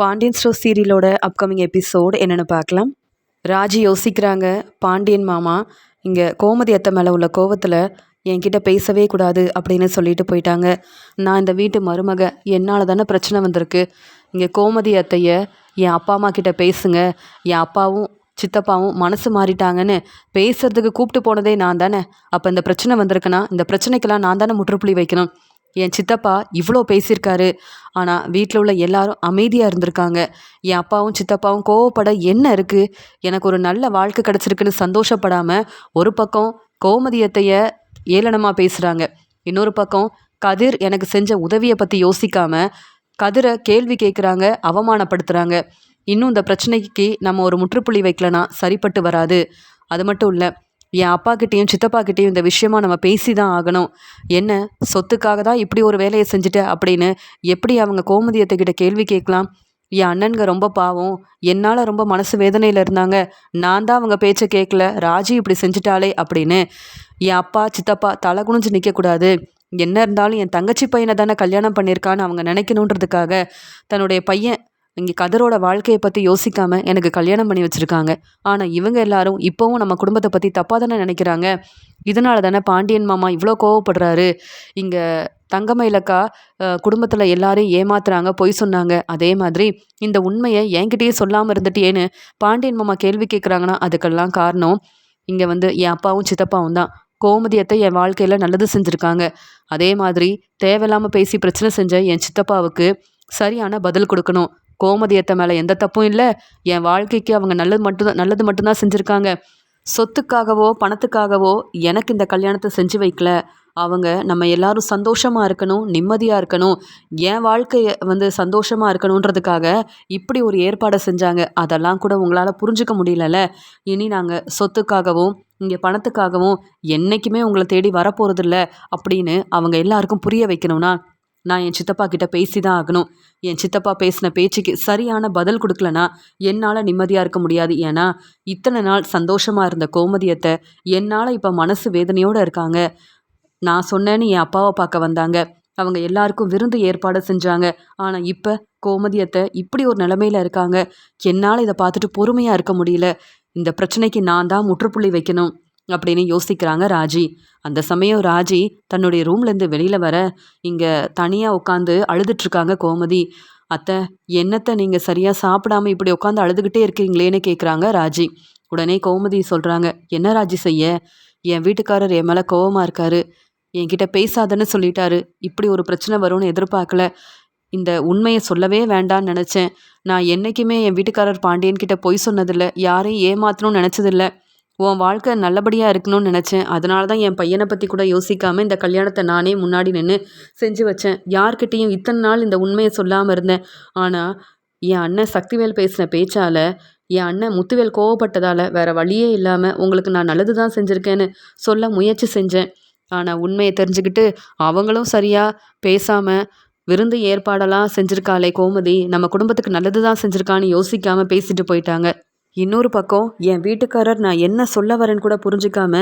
Pandian store சீரியலோட upcoming episode என்னென்னு பார்க்கலாம். ராஜி யோசிக்கிறாங்க பாண்டியன் மாமா இங்கே கோமதி அத்தை மேலே உள்ள கோவத்தில் என்கிட்ட பேசவே கூடாது அப்படின்னு சொல்லிட்டு போயிட்டாங்க. நான் இந்த வீட்டு மருமக என்னால் தானே பிரச்சனை வந்திருக்கு. இங்கே கோமதி அத்தைய என் அப்பா அம்மா கிட்ட பேசுங்க. என் அப்பாவும் சித்தப்பாவும் மனசு மாறிட்டாங்கன்னு பேசுறதுக்கு கூப்பிட்டு போனதே நான் தானே. அப்போ இந்த பிரச்சனை வந்திருக்குன்னா இந்த பிரச்சனைக்கெல்லாம் நான் தானே முற்றுப்புள்ளி வைக்கணும். என் சித்தப்பா இவ்வளோ பேசியிருக்காரு. ஆனால் வீட்டில் உள்ள எல்லாரும் அமைதியாக இருந்திருக்காங்க. என் அப்பாவும் சித்தப்பாவும் கோவப்பட என்ன இருக்குது எனக்கு ஒரு நல்ல வாழ்க்கை கிடச்சிருக்குன்னு சந்தோஷப்படாமல் ஒரு பக்கம் கோமதியத்தைய ஏளனமாக பேசுகிறாங்க இன்னொரு பக்கம் கதிர் எனக்கு செஞ்ச உதவியை பற்றி யோசிக்காம கதிரை கேள்வி கேட்குறாங்க அவமானப்படுத்துகிறாங்க இன்னும் இந்த பிரச்சனைக்கு நம்ம ஒரு முற்றுப்புள்ளி வைக்கலனா சரிப்பட்டு வராது. அது மட்டும் இல்லை என் அப்பா கிட்டேயும் சித்தப்பா கிட்டேயும் இந்த விஷயமா நம்ம பேசி தான் ஆகணும். என்ன சொத்துக்காக தான் இப்படி ஒரு வேலையை செஞ்சுட்டு அப்படின்னு எப்படி அவங்க கோமதியத்துக்கிட்ட கேள்வி கேட்கலாம்? என் அண்ணனுங்க ரொம்ப பாவம். என்னால் ரொம்ப மனசு வேதனையில் இருந்தாங்க. நான் தான் அவங்க பேச்சை கேட்கல. ராஜி இப்படி செஞ்சுட்டாளே அப்படின்னு. என் அப்பா சித்தப்பா தலை குனிஞ்சு நிற்கக்கூடாது என்ன இருந்தாலும் என் தங்கச்சி பையனை தானே கல்யாணம் பண்ணியிருக்கான்னு அவங்க நினைக்கணுன்றதுக்காக தன்னுடைய பையன் இங்கே கதரோட வாழ்க்கையை பற்றி யோசிக்காமல் எனக்கு கல்யாணம் பண்ணி வச்சுருக்காங்க. ஆனால் இவங்க எல்லாரும் இப்போவும் நம்ம குடும்பத்தை பற்றி தப்பாக தானே நினைக்கிறாங்க? இதனால தானே பாண்டியன் மாமா இவ்வளோ கோவப்படுறாரு? இங்கே தங்கமயிலக்கா குடும்பத்தில் எல்லாரையும் ஏமாத்துறாங்க பொய் சொன்னாங்க. அதே மாதிரி இந்த உண்மையை என்கிட்டயே சொல்லாமல் இருந்துட்டேன்னு பாண்டியன் மாமா கேள்வி கேட்குறாங்கன்னா அதுக்கெல்லாம் காரணம் இங்கே வந்து என் அப்பாவும் சித்தப்பாவும் தான். கோமதியத்தை என் வாழ்க்கையில் நல்லது செஞ்சுருக்காங்க. அதே மாதிரி தேவையில்லாமல் பேசி பிரச்சனை செஞ்ச என் சித்தப்பாவுக்கு சரியான பதில் கொடுக்கணும். கோமதியத்தை மேலே எந்த தப்பும் இல்லை. என் வாழ்க்கைக்கு அவங்க நல்லது மட்டும்தான் நல்லது மட்டும்தான் செஞ்சுருக்காங்க. சொத்துக்காகவோ பணத்துக்காகவோ எனக்கு இந்த கல்யாணத்தை செஞ்சு வைக்கல. அவங்க நம்ம எல்லாரும் சந்தோஷமாக இருக்கணும் நிம்மதியாக இருக்கணும். என் வாழ்க்கையை வந்து சந்தோஷமாக இருக்கணுன்றதுக்காக இப்படி ஒரு ஏற்பாடை செஞ்சாங்க. அதெல்லாம் கூட உங்களால் புரிஞ்சுக்க முடியலல்ல. இனி நாங்கள் சொத்துக்காகவும் இங்கே பணத்துக்காகவும் என்றைக்குமே உங்களை தேடி வரப்போகிறதில்ல அப்படின்னு அவங்க எல்லாருக்கும் புரிய வைக்கணும்னா நான் என் சித்தப்பா கிட்ட பேசி தான் ஆகணும். என் சித்தப்பா பேசின பேச்சுக்கு சரியான பதில் கொடுக்கலனா என்னால் நிம்மதியாக இருக்க முடியாது. ஏன்னா இத்தனை நாள் சந்தோஷமாக இருந்த கோமதியத்தை என்னால் இப்போ மனசு வேதனையோடு இருக்காங்க. நான் சொன்னேன்னு என் அப்பாவை பார்க்க வந்தாங்க. அவங்க எல்லாருக்கும் விருந்து ஏற்பாடு செஞ்சாங்க. ஆனால் இப்போ கோமதியத்தை இப்படி ஒரு நிலமையில் இருக்காங்க. என்னால் இதை பார்த்துட்டு பொறுமையாக இருக்க முடியல. இந்த பிரச்சனைக்கு நான் தான் முற்றுப்புள்ளி வைக்கணும். அப்படின்னு யோசிக்கிறாங்க ராஜி. அந்த சமயம் ராஜி தன்னுடைய ரூம்லேருந்து வெளியில் வர இங்கே தனியாக உட்காந்து அழுதுட்ருக்காங்க கோமதி. அத்தை என்னத்தை நீங்கள் சரியாக சாப்பிடாம இப்படி உட்காந்து அழுதுகிட்டே இருக்கீங்களேன்னு கேட்குறாங்க ராஜி. உடனே கோமதி சொல்கிறாங்க என்ன ராஜி செய்ய? என் வீட்டுக்காரர் என் மேலே கோவமாக இருக்காரு. என்கிட்ட பேசாதன்னு சொல்லிட்டாரு. இப்படி ஒரு பிரச்சனை வரும்னு எதிர்பார்க்கல. இந்த உண்மையை சொல்லவே வேண்டான்னு நினச்சேன். நான் என்றைக்குமே என் வீட்டுக்காரர் பாண்டியன்கிட்ட பொய் சொன்னதில்லை. யாரையும் ஏமாத்தணும்னு நினச்சதில்லை. உன் வாழ்க்கை நல்லபடியாக இருக்கணும்னு நினச்சேன். அதனால தான் என் பையனை பற்றி கூட யோசிக்காமல் இந்த கல்யாணத்தை நானே முன்னாடி நின்று செஞ்சு வச்சேன். யார்கிட்டேயும் இத்தனை நாள் இந்த உண்மையை சொல்லாமல் இருந்தேன். ஆனால் என் அண்ணன் சக்திவேல் பேசின பேச்சால் என் அண்ணன் முத்துவேல் கோவப்பட்டதால் வேறு வழியே இல்லாமல் உங்களுக்கு நான் நல்லது தான் செஞ்சுருக்கேன்னு சொல்ல முயற்சி செஞ்சேன். ஆனால் உண்மையை தெரிஞ்சுக்கிட்டு அவங்களும் சரியாக பேசாமல் விருந்து ஏற்பாடெல்லாம் செஞ்சுருக்காளே கோமதி. நம்ம குடும்பத்துக்கு நல்லது தான் செஞ்சுருக்கான்னு யோசிக்காமல் பேசிட்டு போயிட்டாங்க. இன்னொரு பக்கம் என் வீட்டுக்காரர் நான் என்ன சொல்ல வரேன்னு கூட புரிஞ்சுக்காம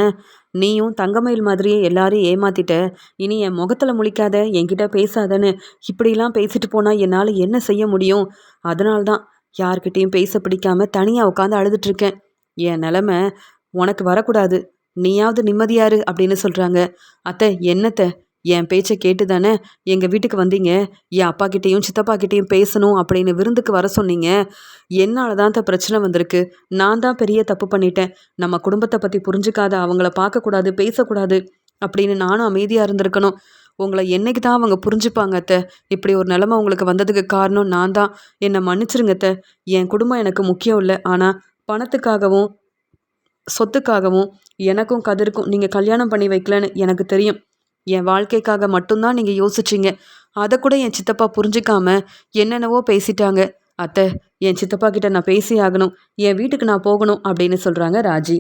நீயும் தங்கமயில் மாதிரியே எல்லாரையும் ஏமாத்திட்ட. இனி என் முகத்தில் முழிக்காத என்கிட்ட பேசாதன்னு இப்படிலாம் பேசிட்டு போனால் என்னால் என்ன செய்ய முடியும்? அதனால்தான் யார்கிட்டையும் பேச பிடிக்காம தனியாக உட்காந்து அழுதுட்ருக்கேன் என் நிலமை உனக்கு வரக்கூடாது. நீயாவது நிம்மதியாரு அப்படின்னு சொல்கிறாங்க அத்தை என்னத்தை? என் பேச்சை கேட்டு தானே எங்கள் வீட்டுக்கு வந்தீங்க? என் அப்பா கிட்டேயும் சித்தப்பா கிட்டேயும் பேசணும் அப்படின்னு விருந்துக்கு வர சொன்னீங்க. என்னால் தான் தான் பிரச்சனை வந்திருக்கு. நான் தான் பெரிய தப்பு பண்ணிட்டேன். நம்ம குடும்பத்தை பற்றி புரிஞ்சுக்காத அவங்கள பார்க்கக்கூடாது பேசக்கூடாது அப்படின்னு நானும் அமைதியாக இருந்திருக்கணும். உங்களை என்னைக்கு தான் அவங்க புரிஞ்சுப்பாங்க அத்தை? இப்படி ஒரு நிலமை உங்களுக்கு வந்ததுக்கு காரணம் நான் தான். என்னை மன்னிச்சிருங்க அத்தை. என் குடும்பம் எனக்கு முக்கியம் இல்லை. ஆனால் பணத்துக்காகவும் சொத்துக்காகவும் எனக்கும் கதிருக்கும் நீங்கள் கல்யாணம் பண்ணி வைக்கலன்னு எனக்கு தெரியும். என் வாழ்க்கைக்காக மட்டும்தான் நீங்கள் யோசிச்சிங்க. அதை கூட என் சித்தப்பா புரிஞ்சிக்காம என்னென்னவோ பேசிட்டாங்க. அத்தை என் சித்தப்பா கிட்ட நான் பேசி ஆகணும். என் வீட்டுக்கு நான் போகணும் அப்படின்னு சொல்கிறாங்க ராஜி.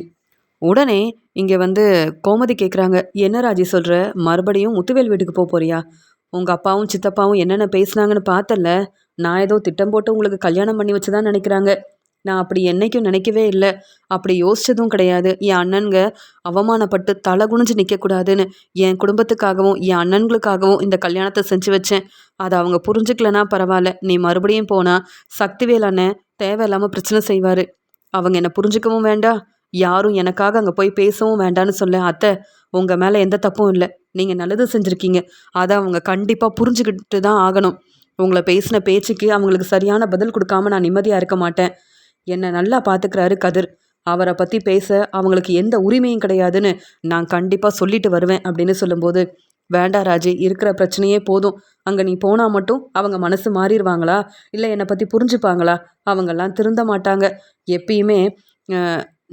உடனே இங்கே வந்து கோமதி கேட்குறாங்க என்ன ராஜி சொல்கிற மறுபடியும் முத்துவேல் வீட்டுக்கு போக போறியா? உங்கள் அப்பாவும் சித்தப்பாவும் என்னென்ன பேசுனாங்கன்னு பார்த்தல நான் ஏதோ திட்டம் போட்டு உங்களுக்கு கல்யாணம் பண்ணி வச்சுதான் நினைக்கிறாங்க. நான் அப்படி என்னைக்கும் நினைக்கவே இல்லை. அப்படி யோசிச்சதும் கிடையாது. என் அண்ணனுங்க அவமானப்பட்டு தலை குனிஞ்சு நிற்கக்கூடாதுன்னு என் குடும்பத்துக்காகவும் என் அண்ணன்களுக்காகவும் இந்த கல்யாணத்தை செஞ்சு வச்சேன். அதை அவங்க புரிஞ்சுக்கலனா பரவாயில்ல. நீ மறுபடியும் போனால் சக்திவேல் அண்ணன் தேவையில்லாமல் பிரச்சனை செய்வார். அவங்க என்னை புரிஞ்சுக்கவும் வேண்டாம் யாரும் எனக்காக அங்கே போய் பேசவும் வேண்டான்னு சொல்ல அத்தை உங்கள் மேலே எந்த தப்பும் இல்லை. நீங்கள் நல்லது செஞ்சுருக்கீங்க. அதை அவங்க கண்டிப்பாக புரிஞ்சுக்கிட்டு தான் ஆகணும். உங்களை பேசின பேச்சுக்கு அவங்களுக்கு சரியான பதில் கொடுக்காம நான் நிம்மதியாக இருக்க மாட்டேன். என்னை நல்லா பார்த்துக்கிறாரு கதிர். அவரை பற்றி பேச அவங்களுக்கு எந்த உரிமையும் கிடையாதுன்னு நான் கண்டிப்பாக சொல்லிட்டு வருவேன் அப்படின்னு சொல்லும்போது வேண்டா ராஜி இருக்கிற பிரச்சனையே போதும். அங்கே நீ போனால் மட்டும் அவங்க மனசு மாறிடுவாங்களா? இல்லை என்னை பற்றி புரிஞ்சுப்பாங்களா? அவங்கெல்லாம் திருந்த மாட்டாங்க. எப்பயுமே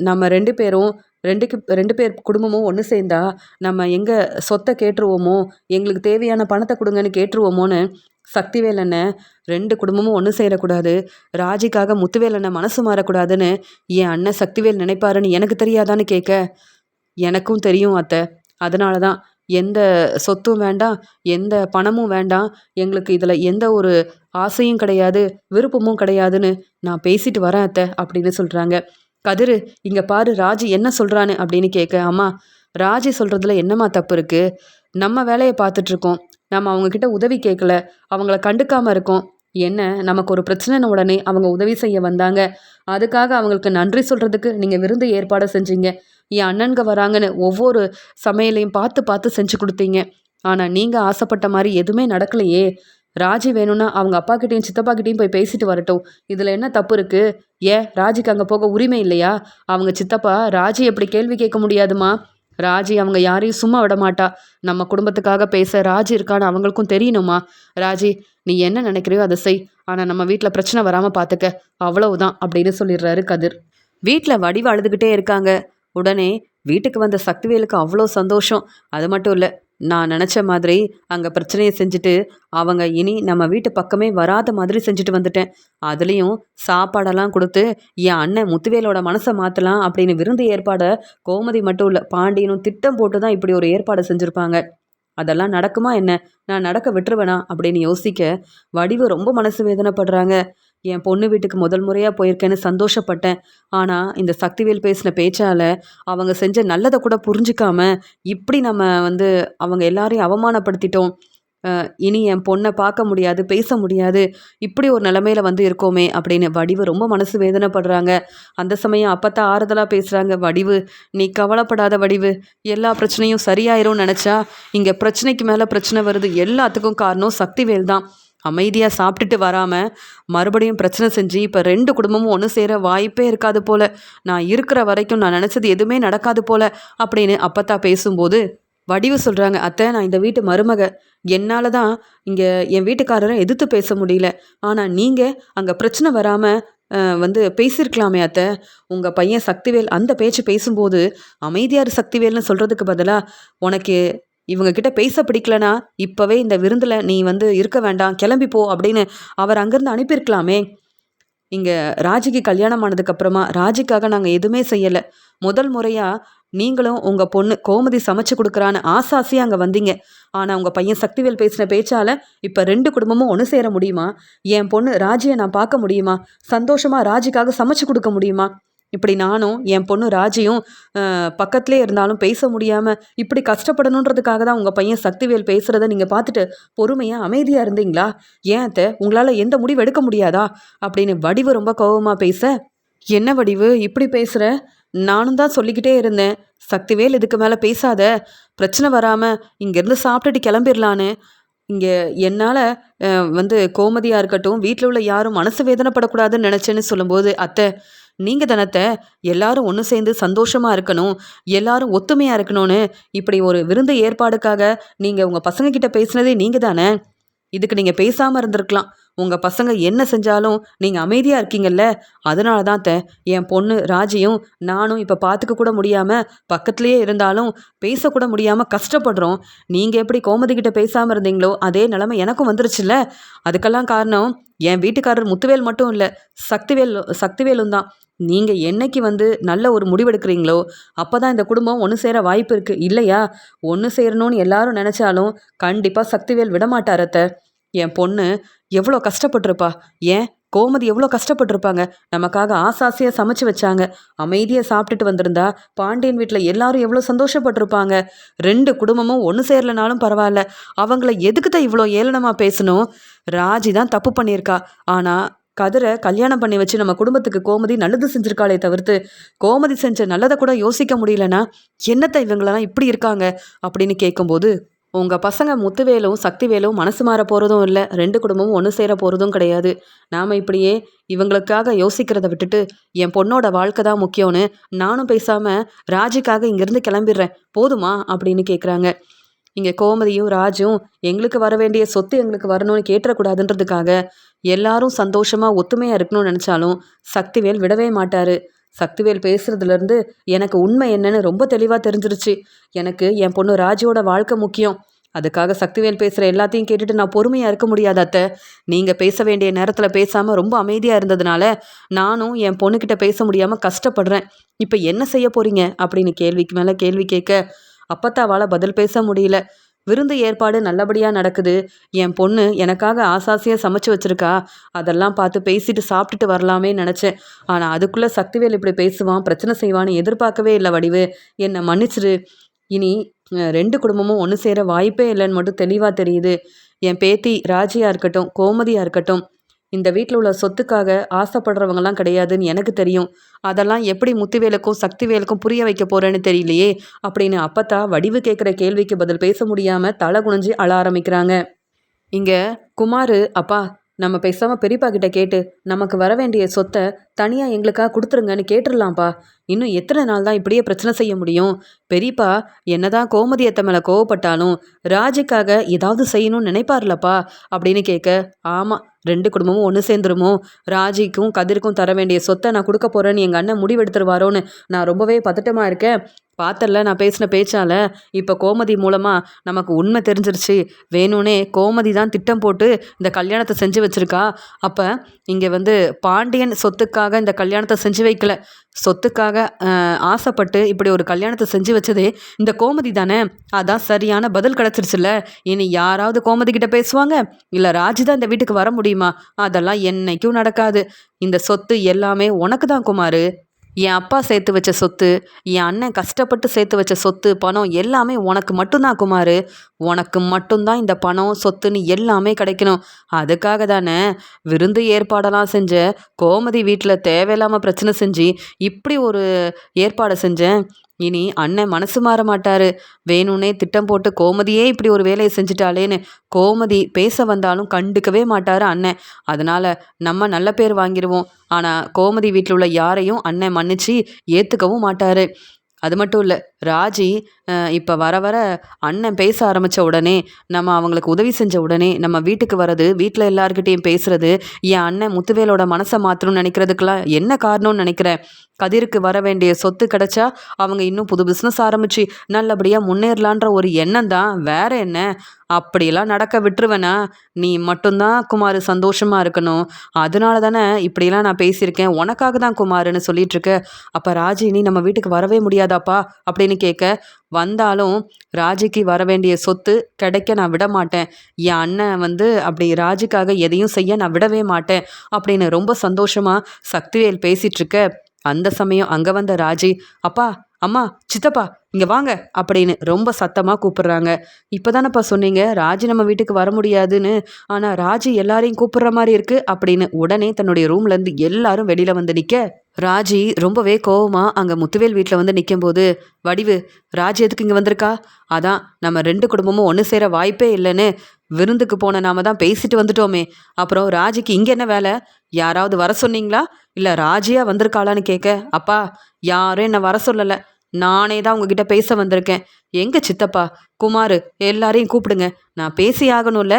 நம்ம ரெண்டு பேரும் ரெண்டுக்கு ரெண்டு பேர் குடும்பமும் ஒன்று சேர்ந்தா நம்ம எங்கே சொத்தை கேட்டுருவோமோ எங்களுக்கு தேவையான பணத்தை கொடுங்கன்னு கேட்டுருவோமோன்னு சக்திவேலனை அண்ணன் ரெண்டு குடும்பமும் ஒன்று சேரக்கூடாது ராஜிக்காக முத்துவேலனை மனசு மாறக்கூடாதுன்னு என் அண்ணன் சக்திவேல் நினைப்பாருன்னு எனக்கு தெரியாதான்னு கேட்க எனக்கும் தெரியும் அத்தை. அதனால தான் எந்த சொத்தும் வேண்டாம் எந்த பணமும் வேண்டாம் எங்களுக்கு இதில் எந்த ஒரு ஆசையும் கிடையாது விருப்பமும் கிடையாதுன்னு நான் பேசிட்டு வரேன் அத்தை அப்படின்னு சொல்கிறாங்க கதிரு இங்கே பாரு ராஜி என்ன சொல்கிறான்னு அப்படின்னு கேட்க அம்மா ராஜி சொல்கிறதுல என்னம்மா தப்பு இருக்குது நம்ம வேலையை பார்த்துட்ருக்கோம். நம்ம அவங்கக்கிட்ட உதவி கேட்கல அவங்கள கண்டுக்காமல் இருக்கோம். என்ன நமக்கு ஒரு பிரச்சனைன உடனே அவங்க உதவி செய்ய வந்தாங்க. அதுக்காக அவங்களுக்கு நன்றி சொல்கிறதுக்கு நீங்கள் விருந்து ஏற்பாடு செஞ்சீங்க. என் அண்ணன்க வராங்கன்னு ஒவ்வொரு சமையலையும் பார்த்து பார்த்து செஞ்சு கொடுத்தீங்க. ஆனால் நீங்கள் ஆசைப்பட்ட மாதிரி எதுவுமே நடக்கலையே. ராஜி வேணும்னா அவங்க அப்பா கிட்டேயும் சித்தப்பா கிட்டேயும் போய் பேசிட்டு வரட்டும். இதில் என்ன தப்பு இருக்குது ஏன் ராஜிக்கு அங்கே போக உரிமை இல்லையா? அவங்க சித்தப்பா ராஜி எப்படி கேள்வி கேட்க முடியாதுமா? ராஜி அவங்க யாரையும் சும்மா விட மாட்டா. நம்ம குடும்பத்துக்காக பேச ராஜி இருக்கான்னு அவங்களுக்கும் தெரியணுமா? ராஜி நீ என்ன நினைக்கிறியோ அதை செய். ஆனால் நம்ம வீட்டில் பிரச்சனை வராமல் பார்த்துக்க அவ்வளவுதான் அப்படின்னு சொல்லிடுறாரு கதிர். வீட்டில் வடிவு அழுதுகிட்டே இருக்காங்க. உடனே வீட்டுக்கு வந்த சக்திவேலுக்கு அவ்வளோ சந்தோஷம். அது மட்டும் இல்லை நான் நினச்ச மாதிரி அங்கே பிரச்சனையை செஞ்சுட்டு அவங்க இனி நம்ம வீட்டு பக்கமே வராத மாதிரி செஞ்சுட்டு வந்துட்டேன். அதுலேயும் சாப்பாடெல்லாம் கொடுத்து என் அண்ணன் முத்துவேலோட மனசை மாற்றலாம் அப்படின்னு விருந்து ஏற்பாடை கோமதி மட்டும் இல்லை பாண்டியனும் திட்டம் போட்டு தான் இப்படி ஒரு ஏற்பாடு செஞ்சுருப்பாங்க. அதெல்லாம் நடக்குமா என்ன? நான் நடக்க விட்டுருவேனா? அப்படின்னு யோசிக்க வடிவு ரொம்ப மனசு வேதனைப்படுறாங்க. என் பொண்ணு வீட்டுக்கு முதல் முறையாக போயிருக்கேன்னு சந்தோஷப்பட்டேன். ஆனால் இந்த சக்திவேல் பேசின பேச்சால் அவங்க செஞ்ச நல்லதை கூட புரிஞ்சிக்காம இப்படி நம்ம வந்து அவங்க எல்லாரையும் அவமானப்படுத்திட்டோம். இனி என் பொண்ணை பார்க்க முடியாது பேச முடியாது இப்படி ஒரு நிலமையில வந்து இருக்கோமே அப்படின்னு வடிவு ரொம்ப மனசு வேதனைப்படுறாங்க. அந்த சமயம் அப்பத்தான் ஆறுதலாக பேசுகிறாங்க வடிவு நீ கவலைப்படாத வடிவு எல்லா பிரச்சனையும் சரியாயிரும்னு நினச்சா இங்கே பிரச்சனைக்கு மேலே பிரச்சனை வருது எல்லாத்துக்கும் காரணம் சக்திவேல் தான். அமைதியாக சாப்பிட்டுட்டு வராமல் மறுபடியும் பிரச்சனை செஞ்சு இப்போ ரெண்டு குடும்பமும் ஒன்று சேர வாய்ப்பே இருக்காது போல். நான் இருக்கிற வரைக்கும் நான் நினச்சது எதுவுமே நடக்காது போல் அப்படின்னு அப்பத்தா பேசும்போது வடிவு சொல்கிறாங்க அத்தை நான் இந்த வீட்டு மருமக. என்னால் தான் இங்கே என் வீட்டுக்காரரை எதிர்த்து பேச முடியல. ஆனால் நீங்கள் அங்கே பிரச்சனை வராமல் வந்து பேசியிருக்கலாமே அத்தை. உங்கள் பையன் சக்திவேல் அந்த பேச்சு பேசும்போது அமைதியார் சக்திவேல்னு சொல்கிறதுக்கு பதிலாக உனக்கு இவங்க கிட்ட பேச பிடிக்கலனா இப்போவே இந்த விருந்தில் நீ வந்து இருக்க வேண்டாம் கிளம்பி போ அப்படின்னு அவர் அங்கேருந்து அனுப்பியிருக்கலாமே. இங்கே ராஜிக்கு கல்யாணம் ஆனதுக்கப்புறமா ராஜிக்காக நாங்கள் எதுவுமே செய்யலை. முதல் முறையாக நீங்களும் உங்கள் பொண்ணு கோமதி சமைச்சு கொடுக்குறான்னு ஆசாசியாக அங்கே வந்தீங்க. ஆனால் உங்கள் பையன் சக்திவேல் பேசின பேச்சால் இப்போ ரெண்டு குடும்பமும் ஒன்று சேர முடியுமா? என் பொண்ணு ராஜியை நான் பார்க்க முடியுமா? சந்தோஷமாக ராஜிக்காக சமைச்சு கொடுக்க முடியுமா? இப்படி நானும் என் பொண்ணு ராஜியும் பக்கத்துலேயே இருந்தாலும் பேச முடியாமல் இப்படி கஷ்டப்படணுன்றதுக்காக தான் உங்கள் பையன் சக்திவேல் பேசுகிறத நீங்கள் பார்த்துட்டு பொறுமையாக அமைதியாக இருந்தீங்களா? ஏன் அத்தை? உங்களால் எந்த முடிவு எடுக்க முடியாதா? அப்படின்னு வடிவு ரொம்ப கோபமாக பேச என்ன வடிவு? இப்படி பேசுகிற நானும் தான் சொல்லிக்கிட்டே இருந்தேன். சக்திவேல் இதுக்கு மேலே பேசாத. பிரச்சனை வராமல் இங்கேருந்து சாப்பிட்டுட்டு கிளம்பிடலான்னு இங்கே என்னால் வந்து கோமதியாக இருக்கட்டும் வீட்டில் உள்ள யாரும் மனசு வேதனைப்படக்கூடாதுன்னு நினச்சேன்னு சொல்லும்போது அத்தை நீங்கள் தானத்தை எல்லாரும் ஒன்று சேர்ந்து சந்தோஷமாக இருக்கணும் எல்லாரும் ஒத்துமையாக இருக்கணும்னு இப்படி ஒரு விருந்து ஏற்பாடுக்காக நீங்கள் உங்கள் பசங்கக்கிட்ட பேசுனதே நீங்கள் தானே இதுக்கு நீங்கள் பேசாமல் இருந்திருக்கலாம். உங்கள் பசங்க என்ன செஞ்சாலும் நீங்கள் அமைதியாக இருக்கீங்கல்ல? அதனால தான் த என் பொண்ணு ராஜியும் நானும் இப்போ பார்த்துக்க கூட முடியாமல் பக்கத்துலேயே இருந்தாலும் பேசக்கூட முடியாமல் கஷ்டப்படுறோம். நீங்கள் எப்படி கோமதி கிட்ட பேசாமல் இருந்தீங்களோ அதே நிலமை எனக்கும் வந்துருச்சுல்ல. அதுக்கெல்லாம் காரணம் என் வீட்டுக்காரர் முத்துவேல் மட்டும் இல்லை சக்திவேல் சக்திவேலும் தான். நீங்கள் என்னைக்கு வந்து நல்ல ஒரு முடிவெடுக்கிறீங்களோ அப்போ தான் இந்த குடும்பம் ஒன்று சேர வாய்ப்பு இருக்குது இல்லையா? ஒன்று சேரணும்னு எல்லாரும் நினச்சாலும் கண்டிப்பாக சக்திவேல் விடமாட்டாரத்தை என் பொண்ணு எவ்வளோ கஷ்டப்பட்டிருப்பா. ஏன்? கோமதி எவ்வளோ கஷ்டப்பட்டிருப்பாங்க. நமக்காக ஆசாசியாக சமைச்சு வச்சாங்க. அமைதியாக சாப்பிட்டுட்டு வந்திருந்தா பாண்டியன் வீட்டில் எல்லாரும் எவ்வளோ சந்தோஷப்பட்டிருப்பாங்க. ரெண்டு குடும்பமும் ஒன்று சேரலனாலும் பரவாயில்ல. அவங்கள எதுக்கு தான் இவ்வளோ ஏளனமாக பேசணும்? ராஜி தான் தப்பு பண்ணியிருக்கா. ஆனால் கதிரை கல்யாணம் பண்ணி வச்சு நம்ம குடும்பத்துக்கு கோமதி நல்லது செஞ்சிருக்காளே தவிர்த்து கோமதி செஞ்ச நல்லதை கூட யோசிக்க முடியலன்னா என்னத்தை இவங்களெல்லாம் இப்படி இருக்காங்க? அப்படின்னு கேட்கும்போது உங்கள் பசங்க முத்துவேலும் சக்திவேலும் மனசு மாற போகிறதும் இல்லை. ரெண்டு குடும்பமும் ஒன்று சேர போகிறதும் கிடையாது. நாம் இப்படியே இவங்களுக்காக யோசிக்கிறத விட்டுட்டு என் பொண்ணோட வாழ்க்கை தான் முக்கியம்னு நானும் பேசாமல் ராஜுக்காக இங்கேருந்து கிளம்பிடுறேன். போதுமா? அப்படின்னு கேட்குறாங்க இங்கே கோமதியும் ராஜும் எங்களுக்கு வர வேண்டிய சொத்து எங்களுக்கு வரணும்னு கேட்டுறக்கூடாதுன்றதுக்காக எல்லாரும் சந்தோஷமாக ஒத்துமையாக இருக்கணும்னு நினச்சாலும் சக்திவேல் விடவே மாட்டார். சக்திவேல் பேசுறதுலேருந்து எனக்கு உண்மை என்னன்னு ரொம்ப தெளிவாக தெரிஞ்சிருச்சு. எனக்கு என் பொண்ணு ராஜியோட வாழ்க்கை முக்கியம். அதுக்காக சக்திவேல் பேசுகிற எல்லாத்தையும் கேட்டுட்டு நான் பொறுமையாக இருக்க முடியாது அத்தை. நீங்கள் பேச வேண்டிய நேரத்தில் பேசாமல் ரொம்ப அமைதியாக இருந்ததுனால நானும் என் பொண்ணுக்கிட்ட பேச முடியாமல் கஷ்டப்படுறேன். இப்போ என்ன செய்ய போகிறீங்க அப்படின்னு கேள்விக்கு மேலே கேள்வி கேட்க அப்பத்தாவால் பதில் பேச முடியல. விருந்து ஏற்பாடு நல்லபடியாக நடக்குது. என் பொண்ணு எனக்காக ஆசாசியாக சமைச்சு வச்சிருக்கா. அதெல்லாம் பார்த்து பேசிட்டு சாப்பிட்டுட்டு வரலாமே நினச்சேன். ஆனால் அதுக்குள்ளே சக்திவேல் இப்படி பேசுவான் பிரச்சனை செய்வான்னு எதிர்பார்க்கவே இல்லை வடிவு. என்னை மன்னிச்சிரு. இனி ரெண்டு குடும்பமும் ஒன்று சேர வாய்ப்பே இல்லைன்னு மட்டும் தெளிவாக தெரியுது. என் பேத்தி ராஜியாக இருக்கட்டும் கோமதியாக இருக்கட்டும் இந்த வீட்டில் உள்ள சொத்துக்காக ஆசைப்படுறவங்கலாம் கிடையாதுன்னு எனக்கு தெரியும். அதெல்லாம் எப்படி முத்துவேலுக்கும் சக்திவேலுக்கும் புரிய வைக்க போறேன்னு தெரியலையே அப்படின்னு அப்பத்தா வடிவு கேட்குற கேள்விக்கு பதில் பேச முடியாமல் தலை குனிஞ்சு அழ ஆரம்பிக்கிறாங்க. இங்கே குமார் அப்பா நம்ம பேசாமல் பெரியப்பா கிட்ட கேட்டு நமக்கு வர வேண்டிய சொத்தை தனியாக எங்களுக்காக கொடுத்துருங்கன்னு கேட்டுடலாம்ப்பா. இன்னும் எத்தனை நாள் தான் இப்படியே பிரச்சனை செய்ய முடியும்? பெரியப்பா என்னதான் கோமதியத்தை மேலே கோவப்பட்டாலும் ராஜுக்காக ஏதாவது செய்யணும்னு நினைப்பார்லப்பா அப்படின்னு கேட்க ஆமாம் ரெண்டு குடும்பமும் ஒன்று சேர்ந்துருமோ? ராஜிக்கும் கதிருக்கும் தர வேண்டிய சொத்தை நான் கொடுக்க போகிறேன்னு எங்கள் அண்ணன் முடிவெடுத்துருவாரோன்னு நான் ரொம்பவே பதட்டமாக இருக்கேன். பார்த்தல நான் பேசின பேச்சால். இப்போ கோமதி மூலமாக நமக்கு உண்மை தெரிஞ்சிருச்சு. வேணும்னே கோமதி தான் திட்டம் போட்டு இந்த கல்யாணத்தை செஞ்சு வச்சுருக்கா. அப்போ இங்கே வந்து பாண்டியன் சொத்துக்காக இந்த கல்யாணத்தை செஞ்சு வைக்கல. சொத்துக்காக ஆசைப்பட்டு இப்படி ஒரு கல்யாணத்தை செஞ்சு வச்சதே இந்த கோமதி தானே? அதான் சரியான பதில் கிடச்சிருச்சுல்ல. இனி யாராவது கோமதி கிட்ட பேசுவாங்க? இல்லை ராஜி தான் இந்த வீட்டுக்கு வர முடியுமா? அதெல்லாம் என்னைக்கும் நடக்காது. இந்த சொத்து எல்லாமே உனக்கு தான் குமார். என் அப்பா சேர்த்து வச்ச சொத்து என் அண்ணன் கஷ்டப்பட்டு சேர்த்து வச்ச சொத்து பணம் எல்லாமே உனக்கு மட்டும்தான் குமார். உனக்கு மட்டும்தான் இந்த பணம் சொத்துன்னு எல்லாமே கிடைக்கணும். அதுக்காக தானே விருந்து ஏற்பாடெல்லாம் செஞ்ச கோமதி வீட்டில் தேவையில்லாமல் பிரச்சனை செஞ்சு இப்படி ஒரு ஏற்பாடை செஞ்சேன். இனி அண்ணன் மனசு மாற மாட்டாரு. வேணும்னே திட்டம் போட்டு கோமதியே இப்படி ஒரு வேலையை செஞ்சுட்டாலேன்னு கோமதி பேச வந்தாலும் கண்டுக்கவே மாட்டாரு அண்ணன். அதனால நம்ம நல்ல பேர் வாங்கிடுவோம் ஆனால் கோமதி வீட்டில் உள்ள யாரையும் அண்ணன் மன்னிச்சு ஏற்றுக்கவும் மாட்டாரு. அது மட்டும் இல்லை ராஜி இப்போ வர வர அண்ணன் பேச ஆரம்பித்த உடனே நம்ம அவங்களுக்கு உதவி செஞ்ச உடனே நம்ம வீட்டுக்கு வர்றது வீட்டில் எல்லாருக்கிட்டேயும் பேசுகிறது என் அண்ணன் முத்துவேலோட மனசை மாற்றணும்னு நினைக்கிறதுக்கெலாம் என்ன காரணம்னு நினைக்கிறேன்? கதிருக்கு வர வேண்டிய சொத்து கிடைச்சா அவங்க இன்னும் புது பிஸ்னஸ் ஆரம்பித்து நல்லபடியாக முன்னேறலான்ற ஒரு எண்ணம் தான். வேற என்ன? அப்படியெல்லாம் நடக்க விட்டுருவேனா? நீ மட்டும்தான் குமார் சந்தோஷமாக இருக்கணும். அதனால தானே இப்படியெல்லாம் நான் பேசியிருக்கேன். உனக்காக தான் குமாருன்னு சொல்லிட்டு இருக்க அப்போ ராஜி நீ நம்ம வீட்டுக்கு வரவே முடியாதாப்பா? அப்படின்னு கேட்க வந்தாலும் ராஜிக்கு வர வேண்டிய சொத்து கிடைக்க நான் விட மாட்டேன். என் அண்ணன் வந்து அப்படி ராஜிக்காக எதையும் செய்ய நான் விடவே மாட்டேன் அப்படின்னு ரொம்ப சந்தோஷமாக சக்திவேல் பேசிகிட்ருக்க அந்த சமயம் அங்கே வந்த ராஜி அப்பா அம்மா சித்தப்பா இங்கே வாங்க அப்படின்னு ரொம்ப சத்தமாக கூப்பிடுறாங்க. இப்போ தானேப்பா சொன்னீங்க ராஜி நம்ம வீட்டுக்கு வர முடியாதுன்னு. ஆனால் ராஜி எல்லாரையும் கூப்பிடுற மாதிரி இருக்குது அப்படின்னு உடனே தன்னுடைய ரூம்லேருந்து எல்லாரும் வெளியில் வந்து நிற்க ராஜி ரொம்பவே கோவமாக அங்கே முத்துவேல் வீட்டில் வந்து நிற்கும்போது வடிவு ராஜி எதுக்கு இங்கே வந்திருக்கா? அதான் நம்ம ரெண்டு குடும்பமும் ஒன்று சேர வாய்ப்பே இல்லைன்னு விருந்துக்கு போன நாம தான் பேசிட்டு வந்துட்டோமே. அப்புறம் ராஜிக்கு இங்கே என்ன வேலை? யாராவது வர சொன்னீங்களா? இல்லை ராஜியா வந்திருக்காளான்னு கேட்க அப்பா யாரும் என்னை வர சொல்லலை. நானே தான் உங்ககிட்ட பேச வந்திருக்கேன். எங்க சித்தப்பா? குமார் எல்லாரையும் கூப்பிடுங்க. நான் பேசி ஆகணும்ல?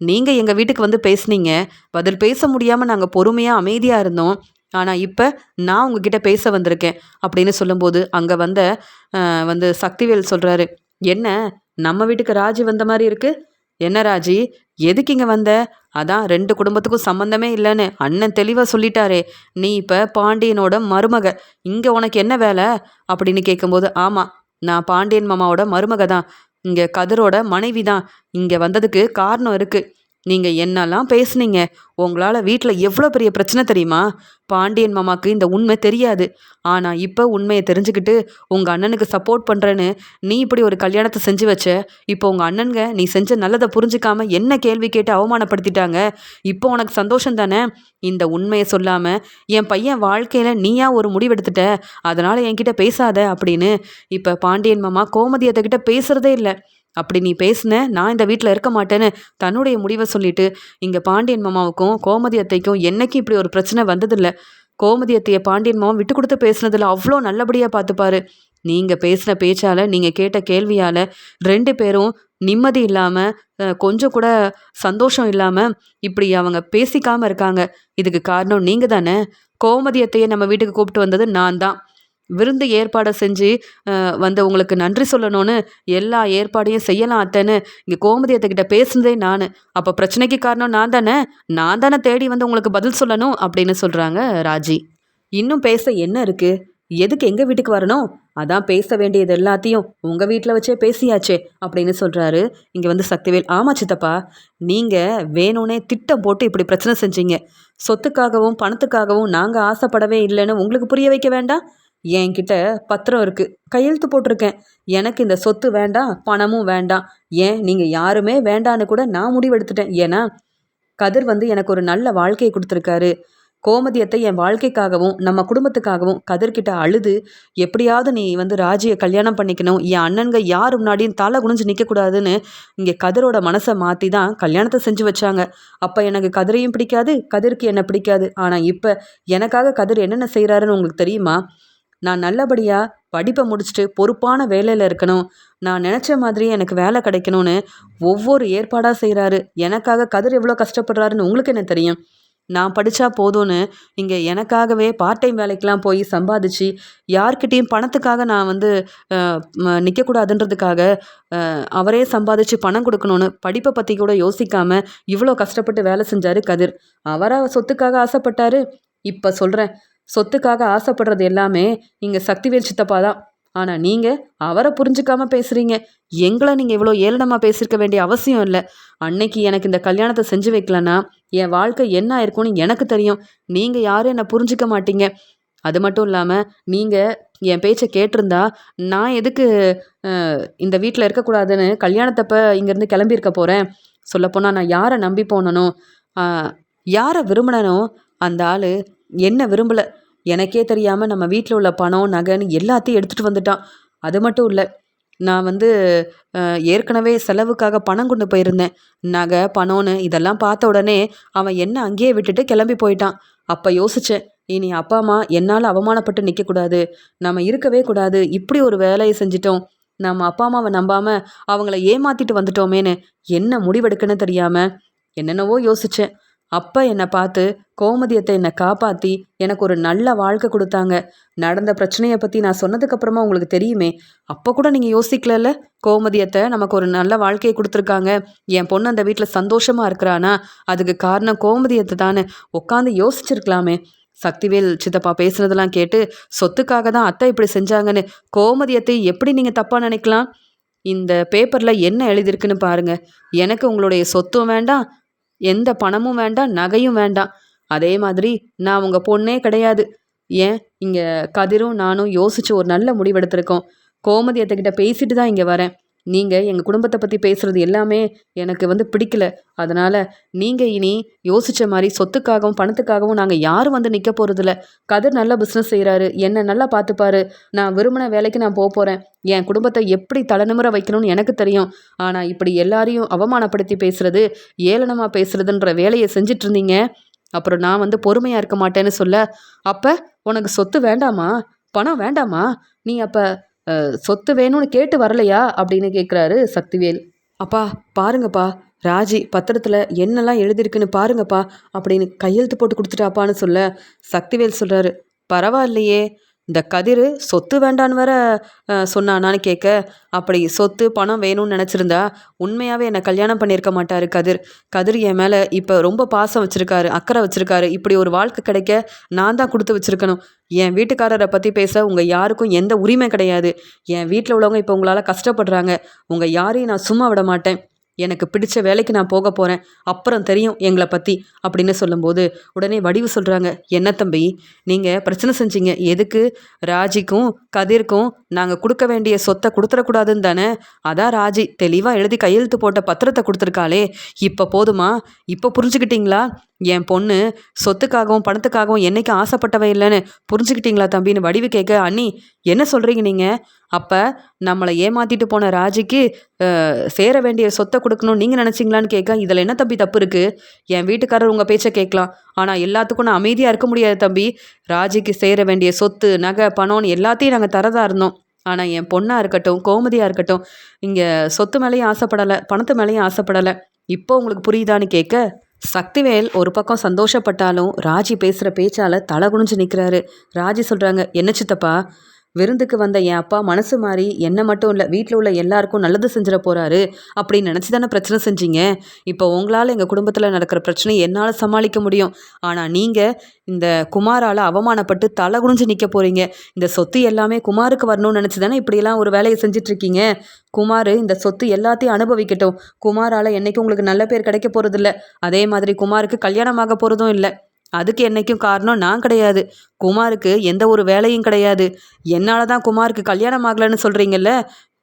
நீங்கள் எங்கள் வீட்டுக்கு வந்து பேசுனீங்க. பதில் பேச முடியாமல் நாங்கள் பொறுமையாக அமைதியாக இருந்தோம். ஆனால் இப்போ நான் உங்ககிட்ட பேச வந்திருக்கேன் அப்படின்னு சொல்லும்போது அங்கே வந்த வந்து சக்திவேல் சொல்கிறாரு என்ன? நம்ம வீட்டுக்கு ராஜி வந்த மாதிரி இருக்குது என்ன ராஜி எதுக்கு இங்கே வந்த? அதான் ரெண்டு குடும்பத்துக்கும் சம்மந்தமே இல்லைன்னு அண்ணன் தெளிவாக சொல்லிட்டாரே. நீ இப்போ பாண்டியனோட மருமக. இங்கே உனக்கு என்ன வேலை? அப்படின்னு கேட்கும்போது ஆமாம் நான் பாண்டியன் மாமாவோட மருமக தான் இங்கே கதிரோட மனைவி தான் இங்கே வந்ததுக்கு காரணம் இருக்குது நீங்கள் என்னெல்லாம் பேசுனீங்க? உங்களால் வீட்டில் எவ்வளோ பெரிய பிரச்சனை தெரியுமா? பாண்டியன் மாமாக்கு இந்த உண்மை தெரியாது. ஆனால் இப்போ உண்மையை தெரிஞ்சுக்கிட்டு உங்கள் அண்ணனுக்கு சப்போர்ட் பண்ணுறேன்னு நீ இப்படி ஒரு கல்யாணத்தை செஞ்சு வச்ச? இப்போ உங்கள் அண்ணனுங்க நீ செஞ்ச நல்லதை புரிஞ்சுக்காம என்ன கேள்வி கேட்டு அவமானப்படுத்திட்டாங்க? இப்போ உனக்கு சந்தோஷம் தானே? இந்த உண்மையை சொல்லாமல் என் பையன் வாழ்க்கையில் நீயா ஒரு முடிவெடுத்துட்ட? அதனால் என்கிட்ட பேசாத அப்படின்னு. இப்போ பாண்டியன் மாமா கோமதியத்தை கிட்ட பேசுகிறதே இல்லை. அப்படி நீ பேசுன நான் இந்த வீட்டில் இருக்க மாட்டேன்னு தன்னுடைய முடிவை சொல்லிட்டு இங்கே பாண்டியன் மாமாவுக்கும் கோமதி அத்தைக்கும் என்னைக்கு இப்படி ஒரு பிரச்சனை வந்ததில்லை. கோமதி அத்தையை பாண்டியன் மாமா விட்டு கொடுத்து பேசுனதில் அவ்வளோ நல்லபடியாக பார்த்துப்பாரு. நீங்கள் பேசின பேச்சால் நீங்கள் கேட்ட கேள்வியால் ரெண்டு பேரும் நிம்மதி இல்லாமல் கொஞ்சம் கூட சந்தோஷம் இல்லாமல் இப்படி அவங்க பேசிக்காமல் இருக்காங்க. இதுக்கு காரணம் நீங்கள் தானே கோமதியத்தையே நம்ம வீட்டுக்கு கூப்பிட்டு வந்தது நான் தான் விருந்து ஏற்பாடை செஞ்சு வந்து உங்களுக்கு நன்றி சொல்லணும்னு எல்லா ஏற்பாடையும் செய்யலாம் அத்தைன்னு இங்கே கோமதி அத்தைக்கிட்ட பேசுனதே நான். அப்போ பிரச்சனைக்கு காரணம் நான் தானே? நான் தானே தேடி வந்து உங்களுக்கு பதில் சொல்லணும் அப்படின்னு சொல்கிறாங்க ராஜி. இன்னும் பேச என்ன இருக்குது எதுக்கு எங்கள் வீட்டுக்கு வரணும்? அதான் பேச வேண்டியது எல்லாத்தையும் உங்கள் வீட்டில் வச்சே பேசியாச்சே அப்படின்னு சொல்கிறாரு இங்கே வந்து சக்திவேல். ஆமா சித்தப்பா நீங்கள் வேணும்னே திட்டம் போட்டு இப்படி பிரச்சனை செஞ்சீங்க. சொத்துக்காகவும் பணத்துக்காகவும் நாங்கள் ஆசைப்படவே இல்லைன்னு உங்களுக்கு புரிய வைக்க வேண்டாம்? என்கிட்ட பத்திரம் இருக்குது கையெழுத்து போட்டிருக்கேன். எனக்கு இந்த சொத்து வேண்டாம் பணமும் வேண்டாம். ஏன்? நீங்கள் யாருமே வேண்டான்னு கூட நான் முடிவெடுத்துட்டேன். ஏன்னா கதிர் வந்து எனக்கு ஒரு நல்ல வாழ்க்கையை கொடுத்துருக்காரு. கோமதியத்தை என் வாழ்க்கைக்காகவும் நம்ம குடும்பத்துக்காகவும் கதிர்கிட்ட அழுது எப்படியாவது நீ வந்து ராஜியை கல்யாணம் பண்ணிக்கணும். என் அண்ணன்க யார் முன்னாடியும் தலை குனிஞ்சு நிற்கக்கூடாதுன்னு இங்கே கதிரோட மனசை மாற்றி தான் கல்யாணத்தை செஞ்சு வச்சாங்க. அப்போ எனக்கு கதிரையும் பிடிக்காது கதிருக்கு என்ன பிடிக்காது. ஆனால் இப்போ எனக்காக கதிர் என்னென்ன செய்கிறாருன்னு உங்களுக்கு தெரியுமா? நான் நல்லபடியாக படிப்பை முடிச்சுட்டு பொறுப்பான வேலையில் இருக்கணும். நான் நினச்ச மாதிரி எனக்கு வேலை கிடைக்கணும்னு ஒவ்வொரு ஏற்பாடாக செய்கிறாரு எனக்காக கதிர் எவ்வளோ கஷ்டப்படுறாருன்னு உங்களுக்கு என்ன தெரியும்? நான் படித்தா போதும்னு இங்கே எனக்காகவே பார்ட் டைம் வேலைக்கெலாம் போய் சம்பாதிச்சு யார்கிட்டேயும் பணத்துக்காக நான் வந்து நிற்கக்கூடாதுன்றதுக்காக அவரே சம்பாதிச்சு பணம் கொடுக்கணும்னு படிப்பை பற்றி கூட யோசிக்காமல் இவ்வளோ கஷ்டப்பட்டு வேலை செஞ்சார் கதிர். அவராக சொத்துக்காக ஆசைப்பட்டாரு? இப்போ சொல்கிறேன் சொத்துக்காக ஆசைப்படுறது எல்லாமே இங்கே சக்திவேல் சித்தப்பா தான். ஆனால் நீங்கள் அவரை புரிஞ்சுக்காம பேசுகிறீங்க எங்களை நீங்கள் இவ்வளோ ஏளனமாக பேசியிருக்க வேண்டிய அவசியம் இல்லை. அன்னைக்கு எனக்கு இந்த கல்யாணத்தை செஞ்சு வைக்கலன்னா என் வாழ்க்கை என்ன இருக்கும்னு எனக்கு தெரியும். நீங்கள் யாரும் என்னை புரிஞ்சிக்க மாட்டீங்க. அது மட்டும் இல்லாமல் நீங்கள் என் பேச்சை கேட்டிருந்தா நான் எதுக்கு இந்த வீட்டில் இருக்கக்கூடாதுன்னு கல்யாணத்தப்ப இங்கேருந்து கிளம்பியிருக்க போகிறேன் சொல்லப்போனால் நான் யாரை நம்பி போனனும் யாரை விரும்பினனோ அந்த ஆள் என்ன விரும்பலை. எனக்கே தெரியாமல் நம்ம வீட்டில் உள்ள பணம் நகைன்னு எல்லாத்தையும் எடுத்துகிட்டு வந்துட்டான். அது மட்டும் இல்லை நான் வந்து ஏற்கனவே செலவுக்காக பணம் கொண்டு போயிருந்தேன். நகை பணம்னு இதெல்லாம் பார்த்த உடனே அவன் என்ன அங்கேயே விட்டுட்டு கிளம்பி போயிட்டான். அப்போ யோசித்தேன் இனி அப்பா அம்மா என்னால் அவமானப்பட்டு நிற்கக்கூடாது நம்ம இருக்கவே கூடாது. இப்படி ஒரு வேலையை செஞ்சிட்டோம். நம்ம அப்பா அம்மாவை நம்பாமல் அவங்கள ஏமாற்றிட்டு வந்துட்டோமேன்னு என்ன முடிவெடுக்குன்னு தெரியாமல் என்னென்னவோ யோசித்தேன் அப்பா என்னை பார்த்து கோமதியத்தை என்னை காப்பாற்றி எனக்கு ஒரு நல்ல வாழ்க்கை கொடுத்தாங்க. நடந்த பிரச்சனையை பற்றி நான் சொன்னதுக்கப்புறமா உங்களுக்கு தெரியுமே. அப்போ கூட நீங்கள் யோசிக்கலல்ல? கோமதியத்தை நமக்கு ஒரு நல்ல வாழ்க்கையை கொடுத்துருக்காங்க. என் பொண்ணு அந்த வீட்டில் சந்தோஷமாக இருக்கிறானா? அதுக்கு காரணம் கோமதியத்தை தானே. உட்காந்து யோசிச்சிருக்கலாமே. சக்திவேல் சித்தப்பா பேசுனதெல்லாம் கேட்டு சொத்துக்காக தான் அத்தை இப்படி செஞ்சாங்கன்னு கோமதியத்தை எப்படி நீங்கள் தப்பாக நினைக்கலாம்? இந்த பேப்பரில் என்ன எழுதியிருக்குன்னு பாருங்கள் எனக்கு உங்களுடைய சொத்தும் வேண்டாம் எந்த பணமும் வேண்டாம் நகையும் வேண்டாம். அதே மாதிரி நான் உங்கள் பொண்ணே கிடையாது. ஏன்? இங்கே கதிரும் நானும் யோசித்து ஒரு நல்ல முடிவெடுத்திருக்கோம். கோமதி அத்தைக்கிட்ட பேசிட்டு தான் இங்கே வரேன். நீங்கள் எங்கள் குடும்பத்தை பற்றி பேசுகிறது எல்லாமே எனக்கு வந்து பிடிக்கல. அதனால் நீங்கள் இனி யோசித்த மாதிரி சொத்துக்காகவும் பணத்துக்காகவும் நாங்கள் யாரும் வந்து நிற்க போகிறதில்ல கதிர் நல்லா பிஸ்னஸ் செய்கிறாரு என்னை நல்லா பார்த்துப்பாரு நான் விரும்பின வேலைக்கு நான் போக போகிறேன் என் குடும்பத்தை எப்படி தலைநிமுறை வைக்கணும்னு எனக்கு தெரியும். ஆனால் இப்படி எல்லாரையும் அவமானப்படுத்தி பேசுகிறது ஏளனமாக பேசுகிறதுன்ற வேலையை செஞ்சிட்டு இருந்தீங்க. அப்புறம் நான் வந்து பொறுமையாக இருக்க மாட்டேன்னு சொல்ல அப்போ உனக்கு சொத்து வேண்டாமா? பணம் வேண்டாமா? நீ அப்போ சொத்து வேணும்னு கேட்டு வரலையா? அப்படின்னு கேட்குறாரு சக்திவேல். அப்பா பாருங்கப்பா. ராஜி பத்திரத்தில் என்னெல்லாம் எழுதியிருக்குன்னு பாருங்கப்பா. அப்படின்னு கையெழுத்து போட்டு கொடுத்துட்டாப்பான்னு சொல்ல சக்திவேல் சொல்கிறாரு பரவாயில்லையே. இந்த கதிர் சொத்து வேண்டான்னு வேற சொன்னானான்னு கேட்க அப்படி சொத்து பணம் வேணும்னு நினச்சிருந்தா உண்மையாகவே என்னை கல்யாணம் பண்ணியிருக்க மாட்டார் கதிர். கதிர் என் மேலே இப்போ ரொம்ப பாசம் வச்சுருக்காரு அக்கறை வச்சுருக்காரு. இப்படி ஒரு வாழ்க்கை கிடைக்க நான் தான் கொடுத்து வச்சுருக்கணும். என் வீட்டுக்காரரை பற்றி பேச உங்கள் யாருக்கும் எந்த உரிமை கிடையாது. என் வீட்டில் உள்ளவங்க இப்போ உங்களால் கஷ்டப்படுறாங்க. உங்கள் யாரையும் நான் சும்மா விட மாட்டேன். எனக்கு பிடிச்ச வேலைக்கு நான் போக போகிறேன் அப்புறம் தெரியும் எங்களை பற்றி அப்படின்னு சொல்லும்போது உடனே வடிவு சொல்கிறாங்க என்ன தம்பி நீங்கள் பிரச்சனை செஞ்சீங்க. எதுக்கு? ராஜிக்கும் கதிர்க்கும் நாங்கள் கொடுக்க வேண்டிய சொத்தை கொடுத்துடக்கூடாதுன்னு தானே? அதான் ராஜி தெளிவாக எழுதி கையெழுத்து போட்ட பத்திரத்தை கொடுத்துருக்காளே. இப்போ போதுமா? இப்போ புரிஞ்சுக்கிட்டீங்களா? என் பொண்ணு சொத்துக்காகவும் பணத்துக்காகவும் என்னைக்கு ஆசைப்பட்டவை இல்லைன்னு புரிஞ்சுக்கிட்டீங்களா தம்பின்னு வடிவு கேட்க அண்ணி என்ன சொல்கிறீங்க நீங்கள் அப்போ நம்மளை ஏமாற்றிட்டு போன ராஜிக்கு சேர வேண்டிய சொத்தை கொடுக்கணும்னு நீங்கள் நினச்சிங்களான்னு கேட்க இதில் என்ன தம்பி தப்பு இருக்குது என் வீட்டுக்காரர் உங்கள் பேச்சை கேட்கலாம். ஆனால் எல்லாத்துக்கும் நான் அமைதியாக இருக்க முடியாது தம்பி. ராஜிக்கு சேர வேண்டிய சொத்து நகை பணம்னு எல்லாத்தையும் நாங்கள் தரதாக இருந்தோம். ஆனால் என் பொண்ணாக இருக்கட்டும் கோமதியாக இருக்கட்டும் இங்கே சொத்து மேலேயும் ஆசைப்படலை பணத்து மேலேயும் ஆசைப்படலை. இப்போ உங்களுக்கு புரியுதான்னு கேட்க சக்திவேல் ஒரு பக்கம் சந்தோஷப்பட்டாலும் ராஜி பேசுகிற பேச்சால் தலை குனிஞ்சு நிற்கிறாரு ராஜி சொல்கிறாங்க என்ன சித்தப்பா விருந்துக்கு வந்த என் அப்பா மனசு மாறி என்ன மட்டும் இல்லை வீட்டில் உள்ள எல்லாருக்கும் நல்லது செஞ்சிட போகிறாரு அப்படின்னு நினச்சி தானே பிரச்சனை செஞ்சீங்க? இப்போ உங்களால் எங்கள் குடும்பத்தில் நடக்கிற பிரச்சனையை என்னால் சமாளிக்க முடியும். ஆனால் நீங்கள் இந்த குமாரால் அவமானப்பட்டு தலை குனிஞ்சு நிற்க போகிறீங்க இந்த சொத்து எல்லாமே குமாருக்கு வரணும்னு நினச்சி தானே இப்படியெல்லாம் ஒரு வேலையை செஞ்சிட்ருக்கீங்க? குமார் இந்த சொத்து எல்லாத்தையும் அனுபவிக்கட்டும். குமாரால் என்றைக்கும் உங்களுக்கு நல்ல பேர் கிடைக்க போகிறதில்ல அதே மாதிரி குமாருக்கு கல்யாணமாக போகிறதும் இல்லை. அதுக்கு என்னைக்கும் காரணம் நான் கிடையாது. குமாருக்கு எந்த ஒரு வேலையும் கிடையாது. என்னால் தான் குமாருக்கு கல்யாணம் ஆகலைன்னு சொல்கிறீங்கல்ல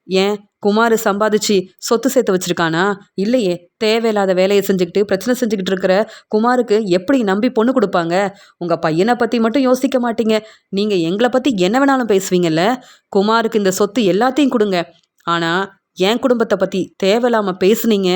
ஏன்? குமார் சம்பாதிச்சு சொத்து சேர்த்து வச்சுருக்கானா? இல்லையே. தேவையில்லாத வேலையை செஞ்சுக்கிட்டு பிரச்சனை செஞ்சுக்கிட்டு இருக்கிற குமாருக்கு எப்படி நம்பி பொண்ணு கொடுப்பாங்க? உங்கள் பையனை பற்றி மட்டும் யோசிக்க மாட்டீங்க. நீங்கள் எங்களை பற்றி என்ன வேணாலும் பேசுவீங்கல்ல? குமாருக்கு இந்த சொத்து எல்லாத்தையும் கொடுங்க. ஆனால் என் குடும்பத்தை பற்றி தேவையில்லாமல் பேசுனீங்க.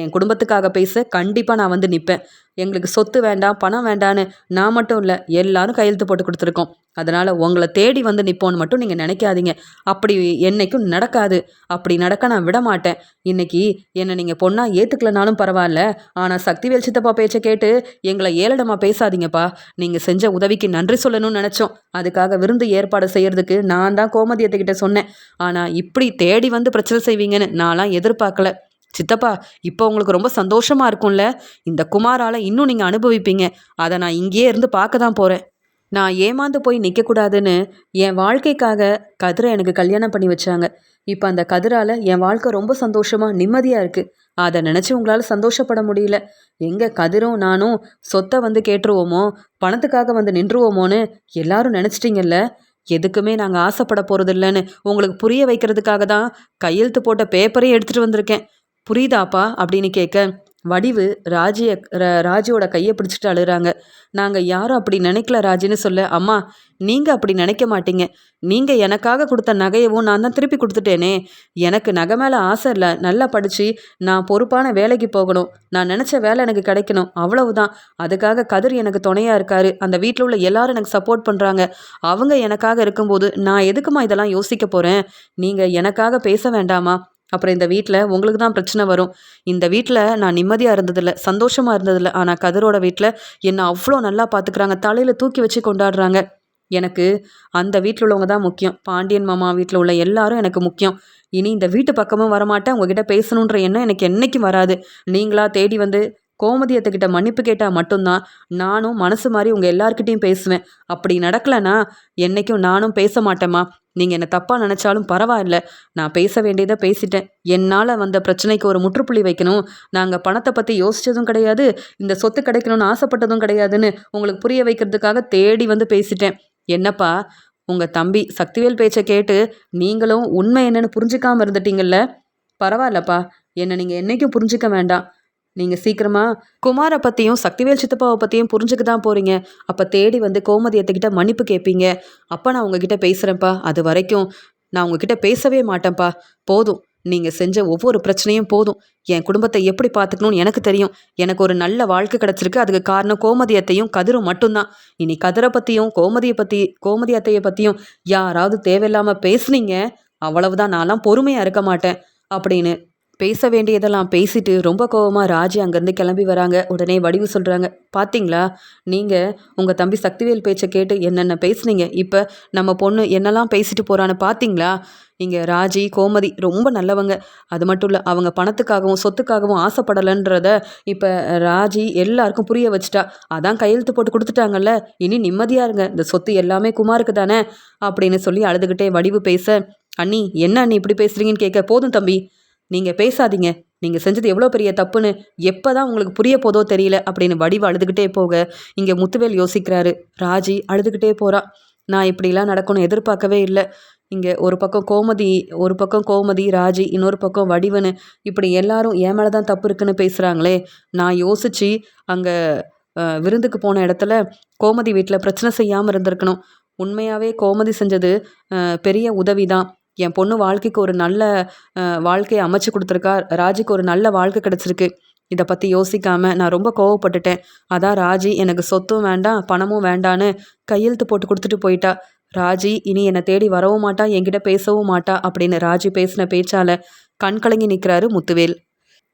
என் குடும்பத்துக்காக பேச கண்டிப்பாக நான் வந்து நிற்பேன் எங்களுக்கு சொத்து வேண்டாம் பணம் வேண்டான்னு நான் மட்டும் இல்லை எல்லாரும் கையெழுத்து போட்டு கொடுத்துருக்கோம். அதனால் உங்களை தேடி வந்து நிற்போன்னு மட்டும் நீங்கள் நினைக்காதீங்க. அப்படி என்னைக்கும் நடக்காது. அப்படி நடக்க நான் விட மாட்டேன். இன்னைக்கு என்னை நீங்கள் பொண்ணாக ஏற்றுக்கலனாலும் பரவாயில்ல. ஆனால் சக்திவேல் சித்தப்பா பேச்சை கேட்டு எங்களை ஏளனமாக பேசாதீங்கப்பா. நீங்கள் செஞ்ச உதவிக்கு நன்றி சொல்லணும்னு நினச்சோம். அதுக்காக விருந்து ஏற்பாடு செய்கிறதுக்கு நான் தான் கோமதியத்துக்கிட்ட சொன்னேன். ஆனால் இப்படி தேடி வந்து பிரச்சனை செய்வீங்கன்னு நான்லாம் எதிர்பார்க்கல. சித்தப்பா இப்போ உங்களுக்கு ரொம்ப சந்தோஷமாக இருக்கும்ல? இந்த குமாரால் இன்னும் நீங்கள் அனுபவிப்பீங்க. அதை நான் இங்கேயே இருந்து பார்க்க தான் போகிறேன் நான் ஏமாந்து போய் நிற்கக்கூடாதுன்னு என் வாழ்க்கைக்காக கதிரை எனக்கு கல்யாணம் பண்ணி வச்சாங்க. இப்போ அந்த கதிரால் என் வாழ்க்கை ரொம்ப சந்தோஷமாக நிம்மதியாக இருக்குது அதை நினச்சி உங்களால் சந்தோஷப்பட முடியல. எங்கே கதிரும் நானும் சொத்தை வந்து கேட்டுருவோமோ பணத்துக்காக வந்து நின்றுவோமோன்னு எல்லாரும் நினச்சிட்டிங்கல்ல? எதுக்குமே நாங்கள் ஆசைப்பட போகிறதில்லன்னு உங்களுக்கு புரிய வைக்கிறதுக்காக தான் கையெழுத்து போட்ட பேப்பரையும் எடுத்துகிட்டு வந்திருக்கேன். புரியுதாப்பா அப்படின்னு கேட்க வடிவு ராஜிய ராஜியோட கையை பிடிச்சிட்டு அழுகிறாங்க. நாங்கள் யாரும் அப்படி நினைக்கல ராஜின்னு சொல்ல அம்மா நீங்கள் அப்படி நினைக்க மாட்டீங்க. நீங்கள் எனக்காக கொடுத்த நகையவும் நான் தான் திருப்பி கொடுத்துட்டேனே. எனக்கு நகை மேலே ஆசை இல்லை. நல்லா படித்து நான் பொறுப்பான வேலைக்கு போகணும். நான் நினச்ச வேலை எனக்கு கிடைக்கணும். அவ்வளவுதான். அதுக்காக கதிர் எனக்கு துணையாக இருக்காரு. அந்த வீட்டில் உள்ள எல்லாரும் எனக்கு சப்போர்ட் பண்ணுறாங்க அவங்க எனக்காக இருக்கும்போது நான் எதுக்குமா இதெல்லாம் யோசிக்க போகிறேன் நீங்கள் எனக்காக பேச வேண்டாமா? அப்புறம் இந்த வீட்டில் உங்களுக்கு தான் பிரச்சனை வரும். இந்த வீட்டில் நான் நிம்மதியாக இருந்ததில்ல சந்தோஷமாக இருந்ததில்ல. ஆனால் கதிரோட வீட்டில் என்னை அவ்வளோ நல்லா பார்த்துக்கிறாங்க தலையில் தூக்கி வச்சு கொண்டாடுறாங்க. எனக்கு அந்த வீட்டில் உள்ளவங்க தான் முக்கியம். பாண்டியன் மாமா வீட்டில் உள்ள எல்லாரும் எனக்கு முக்கியம். இனி இந்த வீட்டு பக்கமும் வரமாட்டேன். உங்ககிட்ட பேசணுன்ற எண்ணம் எனக்கு என்னைக்கும் வராது. நீங்களா தேடி வந்து கோமதியத்துக்கிட்ட மன்னிப்பு கேட்டால் மட்டும்தான் நானும் மனசு மாதிரி உங்கள் எல்லார்கிட்டயும் பேசுவேன். அப்படி நடக்கலைன்னா என்னைக்கும் நானும் பேச மாட்டேம்மா. நீங்கள் என்னை தப்பாக நினச்சாலும் பரவாயில்ல. நான் பேச வேண்டியதை பேசிட்டேன். என்னால் வந்த பிரச்சனைக்கு ஒரு முற்றுப்புள்ளி வைக்கணும். நாங்கள் பணத்தை பற்றி யோசித்ததும் கிடையாது. இந்த சொத்து கிடைக்கணும்னு ஆசைப்பட்டதும் கிடையாதுன்னு உங்களுக்கு புரிய வைக்கிறதுக்காக தேடி வந்து பேசிட்டேன். என்னப்பா உங்கள் தம்பி சக்திவேல் பேச்சை கேட்டு நீங்களும் உண்மை என்னன்னு புரிஞ்சிக்காமல் இருந்துட்டீங்கல்ல? பரவாயில்லப்பா. என்னை நீங்கள் என்றைக்கும் புரிஞ்சுக்க வேண்டாம். நீங்கள் சீக்கிரமாக குமாரை பற்றியும் சக்திவேல் சித்தப்பாவை பற்றியும் புரிஞ்சுக்க தான் போகிறீங்க அப்போ தேடி வந்து கோமதியத்துக்கிட்ட மன்னிப்பு கேட்பீங்க அப்போ நான் உங்ககிட்ட பேசுகிறேன்ப்பா அது வரைக்கும் நான் உங்ககிட்ட பேசவே மாட்டேன்ப்பா. போதும். நீங்கள் செஞ்ச ஒவ்வொரு பிரச்சனையும் போதும். என் குடும்பத்தை எப்படி பார்த்துக்கணும்னு எனக்கு தெரியும். எனக்கு ஒரு நல்ல வாழ்க்கை கிடச்சிருக்கு. அதுக்கு காரணம் கோமதியத்தையும் கதிரும் மட்டும்தான். இனி கதிரை பற்றியும் கோமதியை பற்றி கோமதி அத்தையை பற்றியும் யாராவது தேவையில்லாமல் பேசுனீங்க அவ்வளவுதான். நான்லாம் பொறுமையாக இருக்க மாட்டேன். அப்படின்னு பேச வேண்டியதெல்லாம் பேசிட்டு ரொம்ப கோவமாக ராஜி அங்கேருந்து கிளம்பி வராங்க. உடனே வடிவு சொல்கிறாங்க பார்த்தீங்களா நீங்கள் உங்கள் தம்பி சக்திவேல் பேச்சை கேட்டு என்னென்ன பேசுனீங்க? இப்போ நம்ம பொண்ணு என்னெல்லாம் பேசிட்டு போகிறான்னு பார்த்தீங்களா இங்கே ராஜி கோமதி ரொம்ப நல்லவங்க. அது மட்டும் இல்லை அவங்க பணத்துக்காகவும் சொத்துக்காகவும் ஆசைப்படலைன்றத இப்போ ராஜி எல்லாருக்கும் புரிய வச்சுட்டா. அதான் கையெழுத்து போட்டு கொடுத்துட்டாங்கல்ல. இனி நிம்மதியாக இருங்க. இந்த சொத்து எல்லாமே குமாருக்கு தானே? அப்படின்னு சொல்லி அழுதுகிட்டே வடிவு பேச அண்ணி என்ன அண்ணி இப்படி பேசுகிறீங்கன்னு கேட்க போதும் தம்பி. நீங்கள் பேசாதீங்க. நீங்கள் செஞ்சது எவ்வளோ பெரிய தப்புன்னு எப்போ தான் உங்களுக்கு புரிய போதோ தெரியல அப்படின்னு வடிவு அழுதுகிட்டே போக இங்கே முத்துவேல் யோசிக்கிறாரு. ராஜி அழுதுகிட்டே போகிறா நான் இப்படிலாம் நடக்கணும் எதிர்பார்க்கவே இல்லை. இங்கே ஒரு பக்கம் கோமதி ஒரு பக்கம் கோமதி ராஜி இன்னொரு பக்கம் வடிவனு இப்படி எல்லாரும் என் மேலே தான் தப்பு இருக்குன்னு பேசுகிறாங்களே நான் யோசித்து அங்கே விருந்துக்கு போன இடத்துல கோமதி வீட்டில் பிரச்சனை செய்யாமல் இருந்திருக்கணும். உண்மையாகவே கோமதி செஞ்சது பெரிய உதவி தான் என் பொண்ணு வாழ்க்கைக்கு ஒரு நல்ல வாழ்க்கையை அமைச்சு கொடுத்துருக்கா. ராஜிக்கு ஒரு நல்ல வாழ்க்கை கிடச்சிருக்கு. இதை பற்றி யோசிக்காமல் நான் ரொம்ப கோவப்பட்டுட்டேன். அதான் ராஜி எனக்கு சொத்தும் வேண்டாம் பணமும் வேண்டான்னு கையெழுத்து போட்டு கொடுத்துட்டு போயிட்டா. ராஜி இனி என்னை தேடி வரவும் மாட்டா என்கிட்ட பேசவும் மாட்டா அப்படின்னு ராஜி பேசின பேச்சால கண் கலங்கி நிற்கிறாரு முத்துவேல்.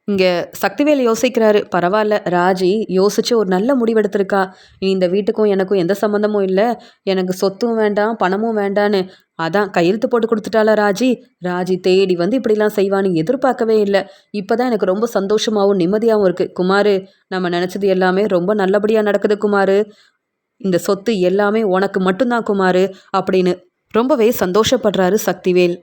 இங்கே சக்திவேல் யோசிக்கிறாரு பரவாயில்ல ராஜி யோசிச்சு ஒரு நல்ல முடிவெடுத்திருக்கா. நீ இந்த வீட்டுக்கும் எனக்கும் எந்த சம்மந்தமும் இல்லை. எனக்கு சொத்தும் வேண்டாம் பணமும் வேண்டான்னு. அதான் கையெழுத்து போட்டு கொடுத்துட்டாளா ராஜி. ராஜி தேடி வந்து இப்படிலாம் செய்வான்னு எதிர்பார்க்கவே இல்லை. இப்போ தான் எனக்கு ரொம்ப சந்தோஷமாகவும் நிம்மதியாகவும் இருக்குது குமார் நம்ம நினச்சது எல்லாமே ரொம்ப நல்லபடியாக நடக்குது குமார். இந்த சொத்து எல்லாமே உனக்கு மட்டும்தான் குமார் அப்படின்னு ரொம்பவே சந்தோஷப்படுறாரு சக்திவேல்.